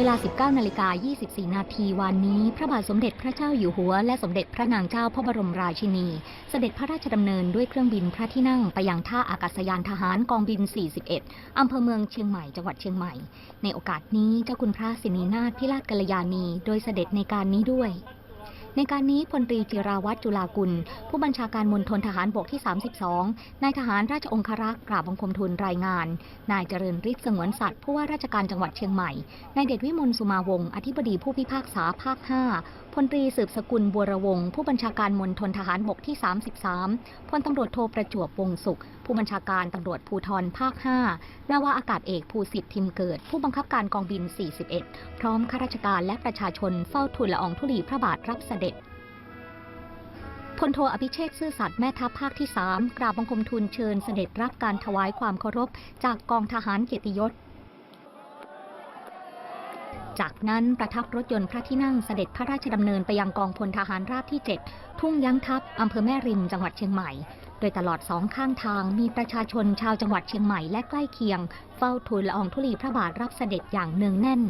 เวลา 19นาฬิกา24 นาทีวันนี้ พระบาทสมเด็จพระเจ้าอยู่หัว และสมเด็จพระนางเจ้าพระบรมราชินี เสด็จพระราชดำเนินด้วยเครื่องบินพระที่นั่งไปยังท่าอากาศยานทหารกองบิน 41 อำเภอเมืองเชียงใหม่ จังหวัดเชียงใหม่ ในโอกาสนี้เจ้าคุณพระสินีนาถพิราชกัลยาณี โดยเสด็จในการนี้ด้วย ในการนี้พลตรีจิราวัตรจุลากุล ผู้บัญชาการมณฑลทหารบกที่ 32 นายทหารราชองครักษ์กราบบังคมทูลรายงาน นายเจริญฤทธิ์สงวนสัตว์ผู้ว่าราชการจังหวัดเชียงใหม่ นายเดชวิมลสุมาวงศ์อธิบดีผู้พิพากษาภาค 5 พลตรีสืบสกุลบัวระวง ผู้บัญชาการมณฑลทหารบกที่ 33 พลตำรวจโทประจวบวงศ์สุข ผู้บัญชาการตำรวจภูธรภาค 5 นาวาอากาศเอกภูสิทธิ์ทิมเกิด ผู้บังคับการกองบิน 41 พร้อมข้าราชการและประชาชนเฝ้าทูลละอองธุลีพระบาทรับเสด็จพลโทอภิเชษซื่อสัตย์แม่ทัพภาคที่3กราบบังคมทูลเชิญเสด็จรับการถวายความเคารพจากกองทหารเกียรติยศ จากนั้นประทับรถยนต์พระที่นั่งเสด็จพระราชดำเนินไปยังกองพลทหารราบที่ 7 ทุ่งยั้งทัพอำเภอแม่ริมจังหวัดเชียงใหม่ โดยตลอดสองข้างทางมีประชาชนชาวจังหวัดเชียงใหม่และใกล้เคียง เฝ้าทูลละอองธุลีพระบาทรับเสด็จอย่างเนืองแน่น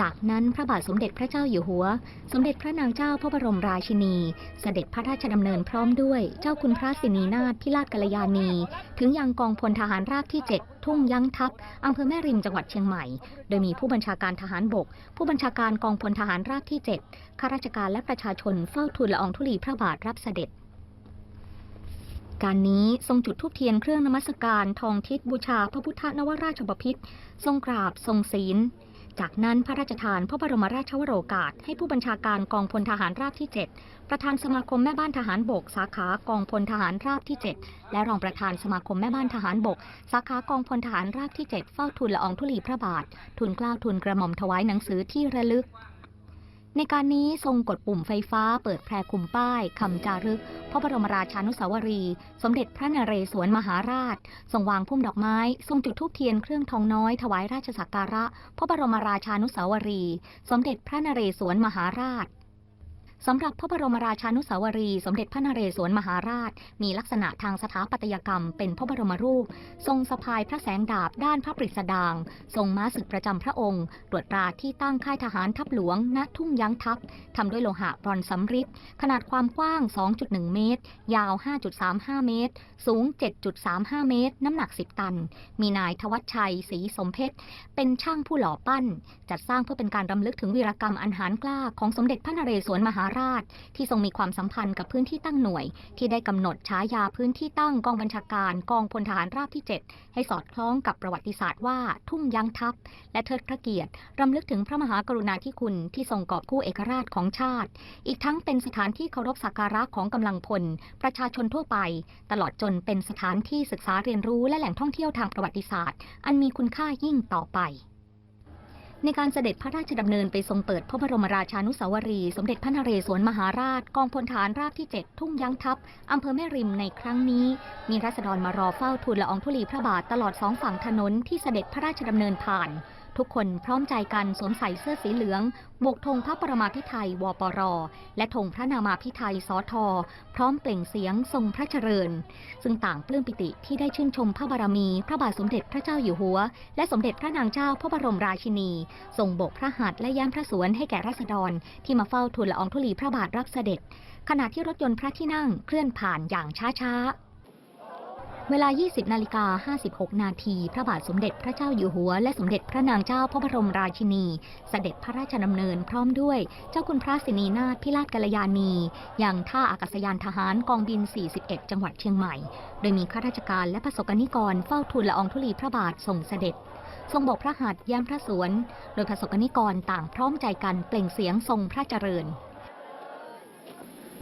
จากนั้นพระบาทสมเด็จพระเจ้าอยู่หัว สมเด็จพระนางเจ้าพระบรมราชินี เสด็จพระราชดำเนินพร้อมด้วยเจ้าคุณพระสินีนาถพิราชกัลยาณี ถึงยังกองพลทหารราบที่ 7 ทุ่งยั้งทัพอำเภอแม่ริมจังหวัดเชียงใหม่ โดยมีผู้บัญชาการทหารบก ผู้บัญชาการกองพลทหารราบที่ 7 ข้าราชการและประชาชนเฝ้าทูลละอองธุลีพระบาทรับเสด็จการนี้ทรงจุดธูปเทียนเครื่องนมัสการทองทิศบูชาพระพุทธนวราชบพิตรทรงกราบทรงศีล จากนั้นพระราชทานพระบรมราชวโรกาส ให้ผู้บัญชาการกองพลทหารราบที่ 7 ประธานสมาคมแม่บ้านทหารบก สาขากองพลทหารราบที่ 7 และรองประธานสมาคมแม่บ้านทหารบก สาขากองพลทหารราบที่ 7 เฝ้าทูลละอองธุลีพระบาท ทูลเกล้าทูลกระหม่อมถวายหนังสือที่ระลึก ในการนี้ทรงกดปุ่มไฟฟ้าเปิดแพรคุมป้ายคำจารึก พระบรมราชานุสาวรี สมเด็จพระนเรศวรมหาราช ทรงวางพุ่มดอกไม้ ทรงจุดธูปเทียนเครื่องทองน้อยถวายราชสักการะ พระบรมราชานุสาวรี สมเด็จพระนเรศวรมหาราช สำหรับพระบรมราชานุสาวรี สมเด็จพระนเรศวรมหาราช มีลักษณะทางสถาปัตยกรรมเป็นพระบรมรูป ทรงสะพายพระแสงดาบด้านพระปริศดาง ทรงม้าศึกประจำพระองค์ตรวจตราที่ตั้งค่ายทหารทัพหลวง ณทุ่งยั้งทัพทำด้วยโลหะบรอนซ์สำริดขนาดความกว้าง 2.1 เมตร ยาว 5.35 เมตร สูง 7.35 เมตร น้ำหนัก 10 ตัน มีนายทวัชชัยศรีสมเพชรเป็นช่างผู้หล่อปั้น จัดสร้างเพื่อเป็นการรำลึกถึงวีรกรรมอันหารกล้าของสมเด็จพระนเรศวรมหาราช ที่ทรงมีความสัมพันธ์กับพื้นที่ตั้งหน่วย ที่ได้กำหนดฉายาพื้นที่ตั้งกองบัญชาการกองพลทหารราบที่ 7 ให้สอดคล้องกับประวัติศาสตร์ว่าทุ่งยังทัพ และเทิดพระเกียรติรำลึกถึงพระมหากรุณาธิคุณที่ทรงกอบกู้เอกราชของชาติ อีกทั้งเป็นสถานที่เคารพสักการะของกำลังพล ประชาชนทั่วไป ตลอดจนเป็นสถานที่ศึกษาเรียนรู้และแหล่งท่องเที่ยวทางประวัติศาสตร์ อันมีคุณค่ายิ่งต่อไป ในการเสด็จพระราชดำเนินไปทรงเปิดพระบรมราชานุสาวรีย์สมเด็จพระนเรศวรมหาราชกองพลฐานราบที่ 7 ทุ่งยั้งทัพอำเภอแม่ริมในครั้งนี้ มีรัษฎรมารอเฝ้าทูลละอองธุลีพระบาทตลอดสองฝั่งถนนที่เสด็จพระราชดำเนินผ่าน ทุกคนพร้อมใจกันสวมใส่เสื้อสีเหลืองโบกธงพระประมาพิไทยวปร และธงพระนามาพิไทยสอทอพร้อมเปล่งเสียงทรงพระเจริญ ซึ่งต่างปลื้มปิติที่ได้ชื่นชมพระบารมี พระบาทสมเด็จพระเจ้าอยู่หัว และสมเด็จพระนางเจ้าพระบรมราชินี ทรงโบกพระหัตถ์และแย้มพระสวนให้แก่ราษฎร ที่มาเฝ้าทูลละอองธุลีพระบาทรับเสด็จ ขณะที่รถยนต์พระที่นั่งเคลื่อนผ่านอย่างช้าๆ เวลา 20 นาฬิกา 56 นาที พระบาทสมเด็จพระเจ้าอยู่หัว และสมเด็จพระนางเจ้าพระบรมราชินี เสด็จพระราชดำเนินพร้อมด้วย เจ้าคุณพระสินีนาถพิราชกัลยาณี ยังท่าอากาศยานทหารกองบิน 41 จังหวัดเชียงใหม่ โดยมีข้าราชการและประสบกนิกรเฝ้าทูลละอองธุลีพระบาททรงเสด็จ ทรงโบกพระหัตถ์ย้มพระสวน โดยประสบกนิกรต่างพร้อมใจกันเปล่งเสียงทรงพระเจริญ